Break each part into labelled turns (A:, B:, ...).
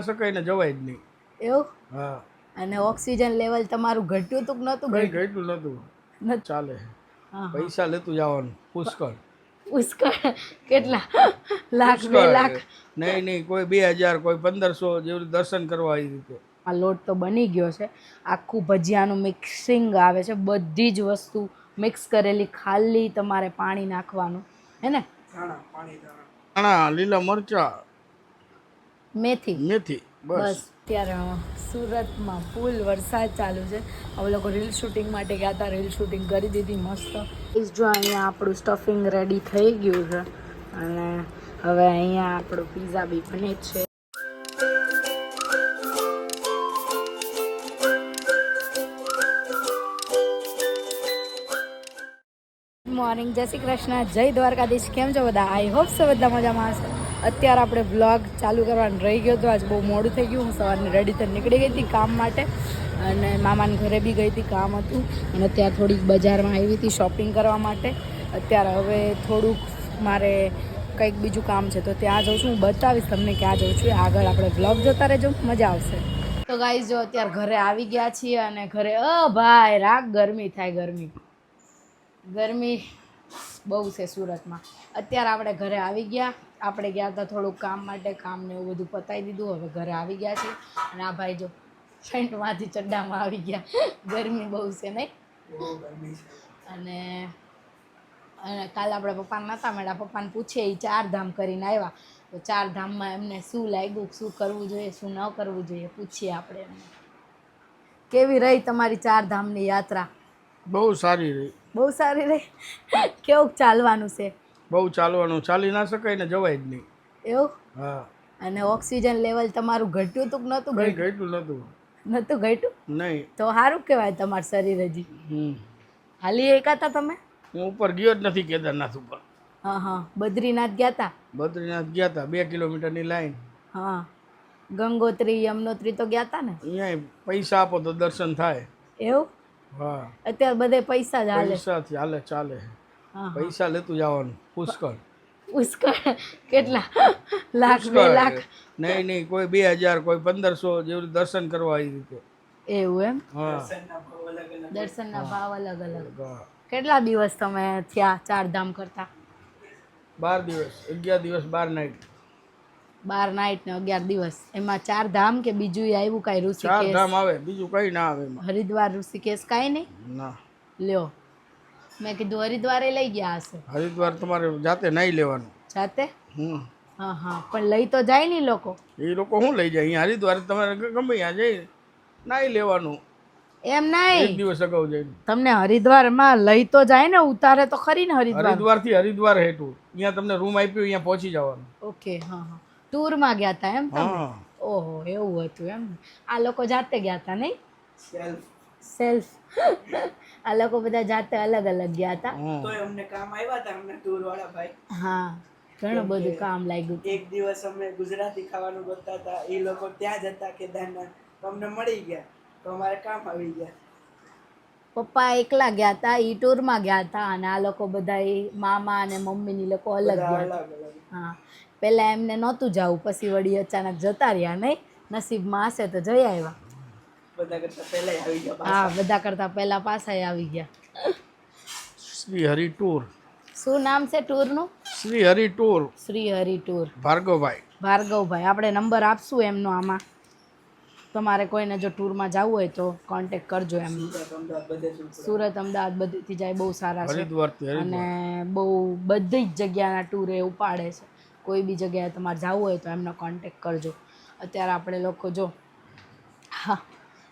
A: શકાય ને જવાય જ નહીં.
B: એવું?
A: હા.
B: અને ઓક્સિજન લેવલ તમારું ઘટ્યું હતું કે નહોતું
A: કઈ
B: ઘટ્યું?
A: નતું ચાલે. પૈસા લેતું જવાનું પુષ્કળ.
B: પુષ્કળ. કેટલા? લાખ બે લાખ.
A: નહીં નહીં કોઈ બે હજાર કોઈ પંદરસો જેવું દર્શન કરવા આવી રીતે.
B: આ લોટ તો બની ગયો છે. આખું ભજીયાનું મિક્સિંગ આવે છે. બધી જ વસ્તુ મિક્સ કરેલી ખાલી તમારે પાણી નાખવાનું. હે ને?
A: લીલા મરચા
B: મેથી.
A: મેથી
B: બસ. અત્યારે સુરતમાં ફૂલ વરસાદ ચાલુ છે. હવે લોકો રીલ શૂટિંગ માટે ગયા હતા રીલ શૂટિંગ કરી દીધી મસ્ત. જો અહીંયા આપણું સ્ટફિંગ રેડી થઈ ગયું છે અને હવે અહીંયા આપણું પીઝા બી બને છે. મોર્નિંગ જય શ્રી કૃષ્ણ. જય દ્વારકાધીશ. કેમ છો બધા? આઈ હોપ સો બધા મજામાં હશે. અત્યારે આપણે બ્લોગ ચાલુ કરવાનું રહી ગયો હતો. આજ બહુ મોડું થઈ ગયું. હું સવારની રેડી થઈને નીકળી ગઈ હતી કામ માટે. અને મામાના ઘરે બી ગઈ હતી કામ હતું. અને ત્યાં થોડીક બજારમાં આવી હતી શોપિંગ કરવા માટે. અત્યારે હવે થોડુંક મારે કંઈક બીજું કામ છે. તો ત્યાં જઉં છું. હું બતાવીશ તમને ક્યાં જઉં છું. આગળ આપણે બ્લોગ જોતા રહેજો. મજા આવશે. તો ગાઈઝ જો અત્યારે ઘરે આવી ગયા છીએ અને ઘરે અ ભાઈ, રાગ ગરમી થાય ગરમી. ગરમી. બહુ છે સુરતમાં. અત્યારે આપણે ઘરે આવી ગયા. આપણે ગયા હતા થોડુંક કામ માટે, કામને એવું બધું પતાવી દીધું. હવે ઘરે આવી ગયા છે અને આ ભાઈ જો પેન્ટમાંથી ચડ્ડામાં આવી ગયા. ગરમી બહુ છે નહીં? અને અને કાલ આપણે પપ્પાને નહોતા મળ્યા. પપ્પાને પૂછે એ ચાર ધામ કરીને આવ્યા. તો ચાર ધામમાં એમને શું લાગ્યું, શું કરવું જોઈએ, શું ન કરવું જોઈએ, પૂછીએ આપણે એમને. કેવી રહી તમારી ચારધામની યાત્રા?
A: બહુ સારી રહી.
B: બહુ સારી રહી કેવું ચાલવાનું છે?
A: બહુ ચાલવાનું ચાલી ના શકાય ને જવાય જ નહીં.
B: એવું?
A: હા.
B: અને ઓક્સિજન લેવલ તમારું ઘટ્યું હતું કે નહોતું ઘટ્યું?
A: નતું
B: નહોતું. ઘટ્યું?
A: નહીં.
B: તો સારું કહેવાય તમારું શરીર હજી.
A: હમ.
B: હાલી એકાતા તમે?
A: હું ઉપર ગયો જ નથી કેદારનાથ ઉપર.
B: હા હા. બદ્રીનાથ ગયા હતા
A: બદ્રીનાથ ગયા હતા બે કિલોમીટરની લાઈન.
B: હા. ગંગોત્રી યમનોત્રી તો ગયા હતા ને?
A: અહીંયા પૈસા આપો તો દર્શન થાય.
B: એવું? અત્યારે બધે પૈસા જ હાલે.
A: પૈસાથી હાલે ચાલે. પૈસા લેતું જવાનું પુષ્કળ.
B: પુષ્કળ. કેટલા? લાખ બે લાખ.
A: નહીં નહીં કોઈ બે હજાર કોઈ પંદરસો જેવું દર્શન કરવા આવી રીતે.
B: એવું એમ?
A: દર્શન
B: દર્શનના ભાવ અલગ અલગ. કેટલા દિવસ તમે થયા ચાર ધામ કરતા?
A: બાર દિવસ અગિયાર દિવસ બાર નાઈટ
B: બાર નાઈટ ને અગિયાર દિવસ. એમાં ચાર ધામ કે બીજું આવ્યું કઈ
A: ચાર
B: ઋષિકેશ
A: ધામ આવે બીજું કઈ ના આવે એમાં.
B: હરિદ્વાર ઋષિકેશ કઈ નહીં?
A: ના.
B: લ્યો. મેં કીધું હરિદ્વારે લઈ ગયા હશે.
A: હરિદ્વાર તમારે જાતે નહીં લેવાનું.
B: જાતે?
A: હમ.
B: હા હા. પણ લઈ તો જાય નહીં લોકો?
A: એ લોકો શું લઈ જાય? અહીંયા હરિદ્વાર તમારે ગમે ત્યાં જઈ નાઈ લેવાનું.
B: એમ
A: એક દિવસ અગાઉ જઈને.
B: તમને હરિદ્વારમાં લઈ તો જાય ને ઉતારે તો ખરી ને હરિદ્વાર.
A: હરિદ્વારથી હરિદ્વાર હેઠું. અહીંયા તમને રૂમ આપ્યું અહીંયા પહોંચી જવાનું.
B: ઓકે હા હા. ટૂરમાં ગયા હતા એમ તમે? ઓહો એવું હતું એમ. ને. આ લોકો જાતે ગયા હતા નહીં? સેલ્ફ આ લોકો બધા જાતે અલગ અલગ ગયા હતા
C: તો અમને કામ આવ્યા હતા અમને ટૂર વાળા ભાઈ.
B: હા ઘણું બધું કામ લાગ્યું.
C: એક દિવસ અમે ગુજરાતી ખાવાનું ગોતતા હતા એ લોકો ત્યાં જ હતા કેદારનાથ તો અમને મળી ગયા તો અમારે કામ આવી ગયા.
B: પપ્પા એકલા ગયા હતા એ ટૂરમાં ગયા હતા અને આ લોકો બધા એ મામા અને મમ્મીની લોકો અલગ ગયા હા. પહેલાં એમને નહોતું જવું પછી વળી અચાનક જતા રહ્યા નહીં. નસીબમાં હશે તો જઈ આવ્યા.
C: બધા કરતા પહેલા આવી ગયા
B: હા બધા કરતા પહેલા પાછા આવી ગયા.
A: શ્રી હરિ ટૂર.
B: શું નામ છે ટૂરનું?
A: શ્રી હરિ ટૂર.
B: શ્રી હરિ ટૂર.
A: ભાર્ગવભાઈ.
B: ભાર્ગવભાઈ. આપણે નંબર આપશું એમનો આમાં. તમારે કોઈને જો ટૂરમાં જવું હોય તો કોન્ટેક કરજો એમ.
C: સુરત અમદાવાદ
B: બધેથી જાય બહુ સારા છે. અને બહુ બધી જ જગ્યાના ટૂર એ ઉપાડે છે. કોઈ બી જગ્યાએ તમારે જવું હોય તો એમનો કોન્ટેક કરજો. અત્યારે આપણે લોકો જો હા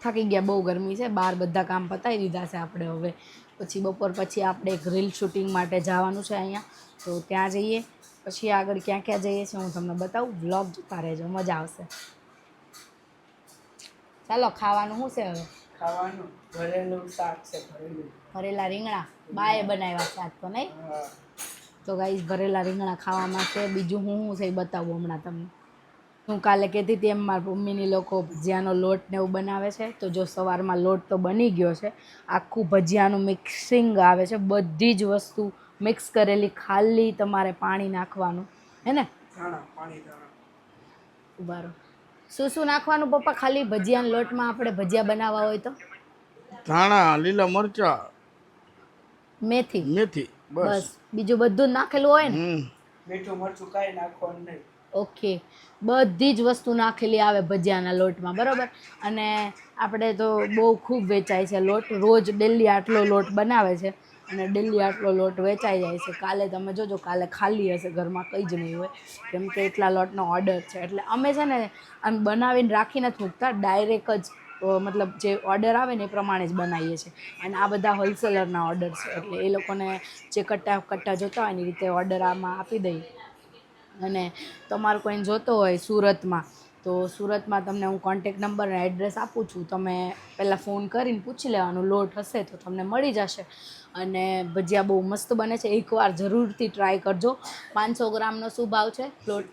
B: થાકી ગયા બહુ ગરમી છે. બહાર બધા કામ પતાવી દીધા છે આપણે હવે. પછી બપોર પછી આપણે એક રીલ શૂટિંગ માટે જવાનું છે અહીંયા. તો ત્યાં જઈએ. પછી આગળ ક્યાં ક્યાં જઈએ છીએ હું તમને બતાવું. બ્લોગ જોતા રહેજો. મજા આવશે. ચાલો ખાવાનું શું છે હવે?
C: ખાવાનું ભરેલું શાક છે ભરેલું
B: ભરેલા રીંગણા? બાએ બનાવ્યા શાક તો નહીં? તો ગાઈસ ભરેલા રીંગણા ખાવામાં છે બીજું હું શું છે એ બતાવું હમણાં તમને. હું કાલે કહેતી હતી એમ મારા મમ્મીની લોકો ભજીયાનો લોટ ને એવું બનાવે છે. તો જો સવારમાં લોટ તો બની ગયો છે. આખું ભજીયાનું મિક્સિંગ આવે છે. બધી જ વસ્તુ મિક્સ કરેલી ખાલી તમારે પાણી નાખવાનું. હે ને?
C: ધાણા
B: ઊભા રહો શું શું નાખવાનું પપ્પા? ખાલી ભજીયાના લોટમાં આપણે ભજીયા બનાવવા હોય તો?
A: ધાણા લીલા મરચા
B: મેથી.
A: મેથી બસ.
B: બસ. બીજું બધું જ નાખેલું હોય ને?
C: મીઠું મરચું કાંઈ નાખવાનું નહીં.
B: ઓકે. બધી જ વસ્તુ નાખેલી આવે ભજીયાના લોટમાં બરાબર? અને આપણે તો બહુ ખૂબ વેચાય છે લોટ. રોજ ડેલી આટલો લોટ બનાવે છે. અને ડેલી આટલો લોટ વેચાઈ જાય છે. કાલે તમે જોજો, કાલે ખાલી હશે, ઘરમાં કંઈ જ નહીં હોય. કેમ કે એટલા લોટનો ઓર્ડર છે. એટલે અમે છે ને આમ બનાવીને રાખી નથી મૂકતા ડાયરેક્ટ જ મતલબ જે ઓર્ડર આવે ને એ પ્રમાણે જ બનાવીએ છીએ. અને આ બધા હોલસેલરના ઓર્ડર છે. એટલે એ લોકોને જે કટ્ટા કટ્ટા જોતા હોય એની રીતે ઓર્ડર આમાં આપી દઈએ. અને તમારો કોઈને જોતો હોય સુરતમાં, તો સુરતમાં તમને હું કોન્ટેક નંબર અને એડ્રેસ આપું છું. તમે પહેલાં ફોન કરીને પૂછી લેવાનું, લોટ હશે તો તમને મળી જશે. અને ભજીયા બહુ મસ્ત બને છે. એકવાર જરૂરથી ટ્રાય કરજો. પાંચસો ગ્રામનો શું ભાવ છે? પ્લોટ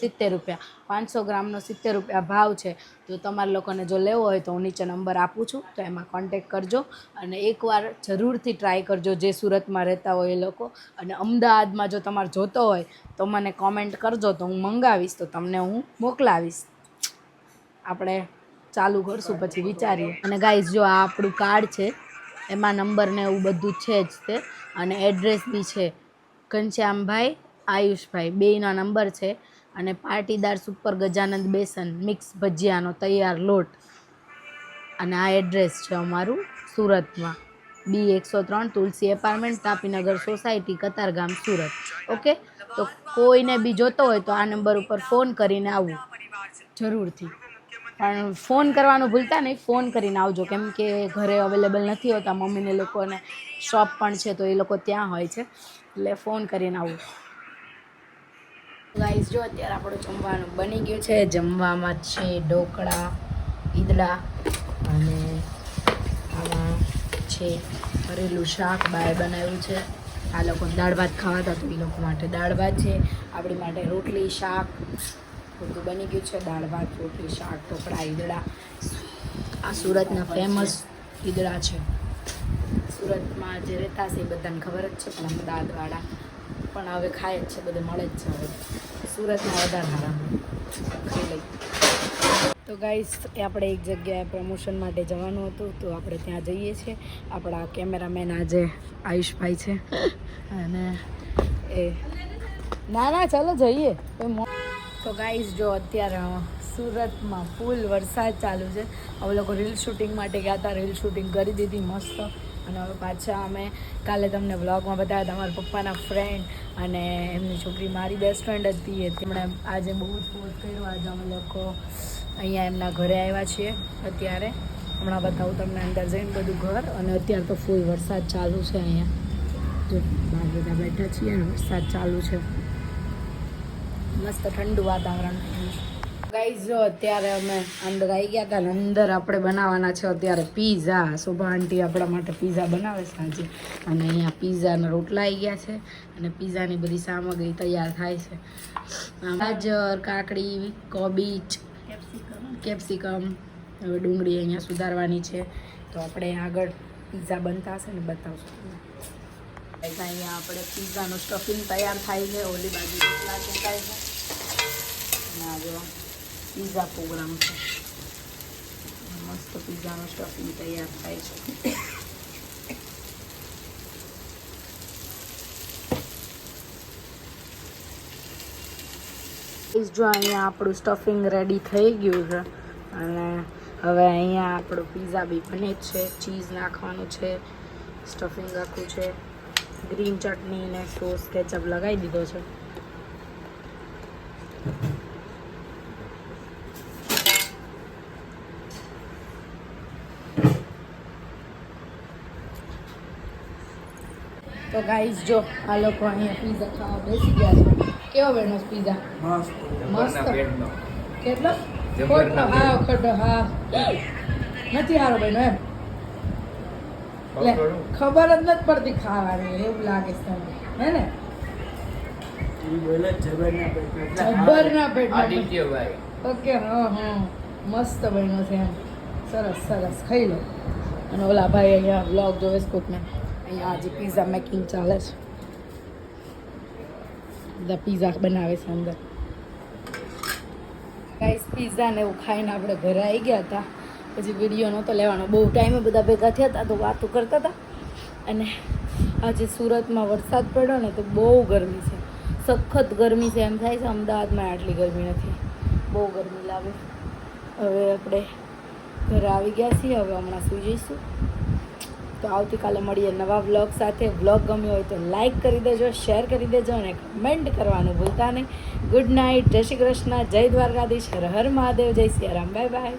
B: સિત્તેર રૂપિયા. પાંચસો ગ્રામનો સિત્તેર રૂપિયા ભાવ છે. તો તમારા લોકોને જો લેવો હોય તો હું નીચે નંબર આપું છું. તો એમાં કોન્ટેક કરજો. અને એકવાર જરૂરથી ટ્રાય કરજો જે સુરતમાં રહેતા હોય એ લોકો. અને અમદાવાદમાં જો તમારે જોતો હોય તો મને કોમેન્ટ કરજો. તો હું મંગાવીશ તો તમને હું મોકલાવીશ. આપણે ચાલુ કરશું, પછી વિચારીએ. અને ગાઈઝ જો આ આપણું કાર્ડ છે એમાં નંબર ને એવું બધું છે જ તે. અને એડ્રેસ બી છે. ઘનશ્યામભાઈ, આયુષભાઈ, બેયના નંબર છે. અને પાટીદાર સુપર ગજાનંદ બેસન મિક્સ ભજીયાનો તૈયાર લોટ. અને આ એડ્રેસ છે અમારું સુરતમાં. બી એકસો ત્રણ Tulsi apartment Tapinagar society Katargam, Surat. Okay? તો કોઈને બી જોતો હોય તો આ નંબર ઉપર ફોન કરીને આવવું જરૂરથી. પણ ફોન કરવાનું ભૂલતા નહીં, ફોન કરીને આવજો. કેમ કે ઘરે અવેલેબલ નથી હોતા મમ્મીને લોકોને શોપ પણ છે, તો એ લોકો ત્યાં હોય છે. એટલે ફોન કરીને આવું. ગાઈઝ જો અત્યારે આપણું જમવાનું બની ગયું છે. જમવામાં છે ઢોકળા, ઈદડા અને આમાં છે ભરેલું શાક, બાય બનાવ્યું છે. આ લોકો દાળ ભાત ખાવાતા તો એ લોકો માટે દાળ ભાત છે. આપણી માટે રોટલી, શાક બધું બની ગયું છે. દાળ, ભાત, રોટલી, શાક, ઢોકળા, ઈદડા. આ સુરતના ફેમસ ઈદડા છે. સુરતમાં જે રહેતા છે એ બધાને ખબર જ છે, પણ અમદાવાદવાળા પણ હવે ખાય જ છે, બધે મળે જ છે હવે. સુરતમાં વધારે સારા ખાઈ લઈ તો ગાઈસ આપણે એક જગ્યાએ પ્રમોશન માટે જવાનું હતું, તો આપણે ત્યાં જઈએ છીએ. આપણા કેમેરામેન આજે આયુષભાઈ છે. અને એ ના ના, ચાલો જઈએ. તો ગાઈઝ જો અત્યારે સુરતમાં ફૂલ વરસાદ ચાલુ છે. અમે લોકો રીલ શૂટિંગ માટે ગયા હતા રીલ શૂટિંગ કરી દીધી મસ્ત. અને હવે પાછા અમે કાલે તમને વ્લોગમાં બતાવ્યા તમારા પપ્પાના ફ્રેન્ડ અને એમની છોકરી મારી બેસ્ટ ફ્રેન્ડ હતી. તેમણે આજે બહુ જ ફોર્સ કર્યો. આજે અમે લોકો અહીંયા એમના ઘરે આવ્યા છીએ અત્યારે. હમણાં બતાવું તમને અંદર જઈને બધું ઘર. અને અત્યારે તો ફૂલ વરસાદ ચાલુ છે અહીંયા. જો બધા બેઠા છીએ અને વરસાદ ચાલુ છે. મસ્ત ઠંડુ વાતાવરણ. ગાઈઝ અત્યારે અમે અંદર આવી ગયા હતા અને અંદર આપણે બનાવવાના છે અત્યારે પીઝા શોભા આંટી આપણા માટે પીઝા બનાવે છે આજે. અને અહીંયા પીઝાના રોટલા આવી ગયા છે અને પીઝાની બધી સામગ્રી તૈયાર થાય છે. ગાજર, કાકડી કોબીજ કેપ્સિકમ, હવે ડુંગળી અહીંયા સુધારવાની છે. તો આપણે આગળ પીઝા બનતા હશે ને બતાવશું અહીંયા આપણે પીઝાનું સ્ટફિંગ તૈયાર થાય છે, ઓલી બાજુ રોટલા શેકાય છે. અને આ જો પીઝા પ્રોગ્રામ છે. મસ્ત પીઝાનું સ્ટફિંગ તૈયાર થાય છે. જો અહીંયા આપણું સ્ટફિંગ રેડી થઈ ગયું છે, અને હવે અહીંયા આપણું પીઝા બી બને છે ચીઝ નાખવાનું છે સ્ટફિંગ આખું છે. ગ્રીન ચટણી ને સોસ કેચઅપ લગાવી દીધો છે. તો ગાઈઝ જો આ લોકો અહીંયા પીઝા ખાવા બેસી ગયા છે. કેવો બેનો પીઝા મસ્ત. કેટલો? ખોટો? હા ખોટો હા. નથી સારો બેનો એમ. ખબર જ નથી પડતી ખાવાની એવું લાગે છે તમને. હે ને?
C: જબરના
B: પેટમાં. ઓકે હા હા. મસ્ત બન્યો છે એમ. સરસ સરસ. ખાઈ લો. અને ઓલા ભાઈ અહીંયા બ્લોગ જોવે છે કોકને. અહીંયા આજે પીઝા મેકિંગ ચાલે છે. બધા પીઝા બનાવે છે અંદર. ગાઈસ પીઝા ને એવું ખાઈને આપણે ઘરે આવી ગયા હતા. પછી વીડિયો નહોતો લેવાનો. બહુ ટાઈમે બધા ભેગા થયા હતા તો વાતો કરતા હતા. અને આજે સુરતમાં વરસાદ પડ્યો ને તો બહુ ગરમી છે. સખત ગરમી છે. એમ થાય છે અમદાવાદમાં આટલી ગરમી નથી. બહુ ગરમી લાગે. હવે આપણે ઘરે આવી ગયા છીએ. હવે હમણાં સુઈ જઈશું. તો આવતીકાલે મળીએ નવા વ્લોગ સાથે. વ્લોગ ગમ્યો હોય તો લાઇક કરી દેજો શેર કરી દેજો અને કમેન્ટ કરવાનું ભૂલતા નહીં. ગુડ નાઇટ જય શ્રી કૃષ્ણ. જય દ્વારકાધીશ. હર હર મહાદેવ. જય સિયારામ. Bye bye